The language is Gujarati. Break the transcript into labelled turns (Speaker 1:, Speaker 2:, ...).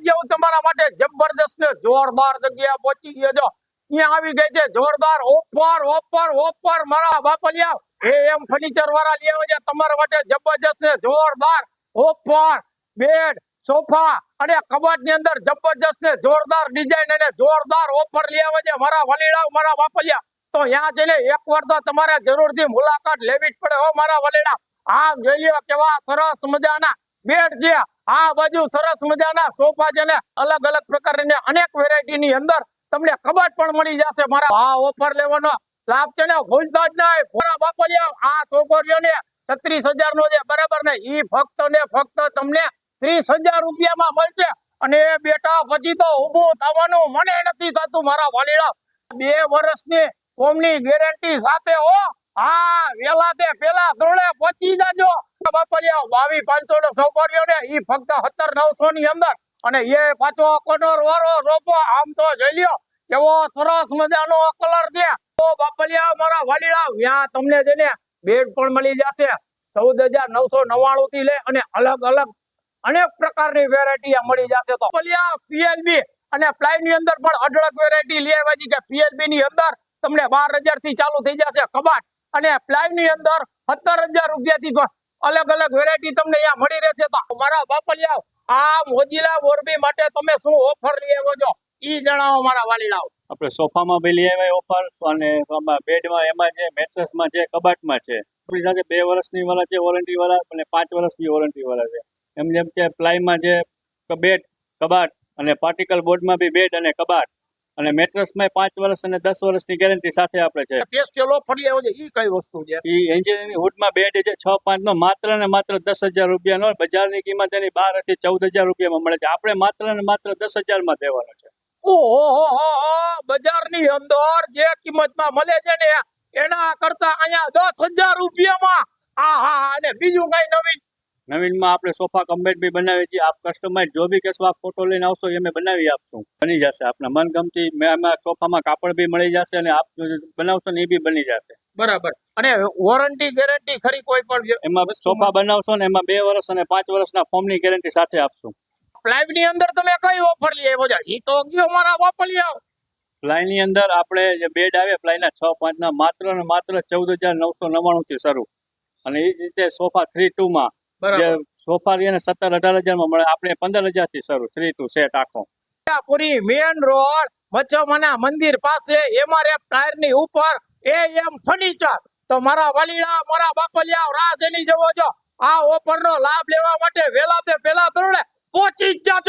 Speaker 1: આજે હું તમારા માટે જબરદસ્ત જોરદાર જગ્યા પહોંચી ગયો છો. અહીંયા આવી ગઈ છે, જોરદાર ઓફર ઓફર ઓફર મારા બાપલિયા. એ એમ ફર્નિચર વાળા લઈ આવે છે, તમારા માટે જબરદસ્ત જોરદાર ઓફર. બેડ, સોફા અને કબાટની અંદર જબરજસ્ત જોરદાર ડિઝાઇન અને જોરદાર ઓફર લઈ આવે છે મારા વલીડા મારા બાપલિયા. તો ત્યાં જઈને એક વાર તો તમારે જરૂરથી મુલાકાત લેવી જ પડે હો મારા વલીડા. આ જોઈ લો કેવા સરસ મજાના બેડ છે. આ બાજુ સરસ મજાના સોફા છે ને અલગ અલગ પ્રકારની અનેક વેરાયટી ની અંદર તમને કબાટ પણ મળી જશે મારા આ ઓફર લેવાનો લાભ છે ને ભૂલતા જ નહીં. મારા બાપલિયા, આ છોકરીઓને છત્રીસ હજાર નો છે બરાબર ને ઈ ફક્ત ને ફક્ત તમને ત્રીસ હજાર રૂપિયામાં મળશે. અને બેટા પછી તો ઊભું થવાનું મને નથી થતું મારા વાલીડા બે વર્ષની કોમની ગેરંટી સાથે હો. હા, વેલા તે પેલા ધોળે પહોંચી જાજો. બાપલિયા, બાવી પાંચસો નો સોપારીઓ ને ઈ ફક્ત સત્તર નવસો ની અંદર. અને એ પાછો કોનોર વારો રોપો, આમ તો જોઈ લ્યો એવો સરસ મજાનો કલર છે. ઓ બાપલિયા, મારા વાલીડા ત્યાં તમને જઈને બેડ પણ મળી જશે. ચૌદ હજાર નવસો નવ્વાણું થી લે અને અલગ અલગ અનેક પ્રકારની વેરાયટી મળી જશે તો. બાપલિયા પીએલબી અને પ્લાયની અંદર પણ અઢળક વેરાયટી છે કે પીએલબી ની અંદર તમને બાર હજારથી ચાલુ થઈ જશે કબાટ. અને પ્લાયની અંદર સત્તર હજાર રૂપિયા થી પણ અલગ અલગ વેરાયટી તમને અહીંયા મળી રહેશે. તો મારા બાપલિયા, આ મોજીલા મોરબી માટે તમે શું ઓફર લઈ આવ્યો છો? ઈ જણાવો મારા વાલીડાઓ
Speaker 2: આપણે સોફામાં બી લઈ આવ્યા ઓફર અને બેડમાં, એમાં છે મેટ્રેસમાં છે, કબાટમાં છે. આપણી સાથે બે વર્ષની વાળા છે વોરંટી વાળા, અને પાંચ વર્ષની વોરંટી વાળા છે. એમ જેમ કે પ્લાયમાં છે બેડ, કબાટ અને પાર્ટિકલ બોર્ડમાં બી બેડ અને કબાટ. અને મેટ્રસમાં પાંચ વર્ષ અને દસ વર્ષની ગેરંટી સાથે આપણે છે.
Speaker 1: સ્પેશિયલ ઓફર લઈ આવ્યો છે ઈ કઈ વસ્તુ છે?
Speaker 2: એ એન્જિનિયરિંગ હુડમાં બેડ છે છ પાંચ નો માત્ર ને માત્ર દસ હજાર રૂપિયાનો બજારની કિંમત એની બારથી ચૌદ હજાર રૂપિયામાં મળે છે. આપણે માત્ર ને માત્ર દસ હજારમાં દેવાનો છે.
Speaker 1: ઓહો બજારની અંદર જે કિંમતમાં મળે છે ને એના કરતા અહીંયા દસ હજાર રૂપિયામાં આહા અને બીજું કઈ નવીન
Speaker 2: નવીનમાં આપણે સોફા કમ્બેટ બી બનાવીએ છીએ. આપ કસ્ટમાઇઝ જો બી કેસવા ફોટો લઈને આવશો એ અમે બનાવી આપશું. બની જશે. આપણે મનગમતી એમાં સોફામાં કાપડ બી મળી જશે અને આપ બનાવશો ને એ બી બની જશે.
Speaker 1: બરાબર. અને વોરંટી ગેરંટી ખરી કોઈ પણ
Speaker 2: એમાં સોફા બનાવશો ને એમાં બે વર્ષ અને પાંચ વર્ષના ફોર્મની ગેરંટી સાથે આપશું.
Speaker 1: પ્લાઇવની અંદર તમે કઈ ઓફર લઈ આવ્યો છે? ઈ તો ગયો મારા વાપલિયા.
Speaker 2: પ્લાયની અંદર આપણે જે બેડ આવે પ્લાયના છ પાંચના માત્ર ને માત્ર ચૌદ હજાર નવસો નવ્વાણું થી શરૂ. અને એ જ રીતે સોફા થ્રી ટુ માં
Speaker 1: બરાબર.
Speaker 2: સોફા ને સત્તર અઢાર હજારમાં મળે. આપણે પંદર હજારથી શરૂ. થ્રી ટુ સેટ આખો.
Speaker 1: પુરી મેન રોડ મચ્છમના મંદિર પાસે એમઆરએફ ટાયરની ઉપર એ એમ ફર્નિચર તો મારા વાલીડા મારા બાપલિયા રાહ જેની જવો છો. આ ઓફર નો લાભ લેવા માટે વેલા તે પેલા ધોરણે પહોંચી જ જાજો.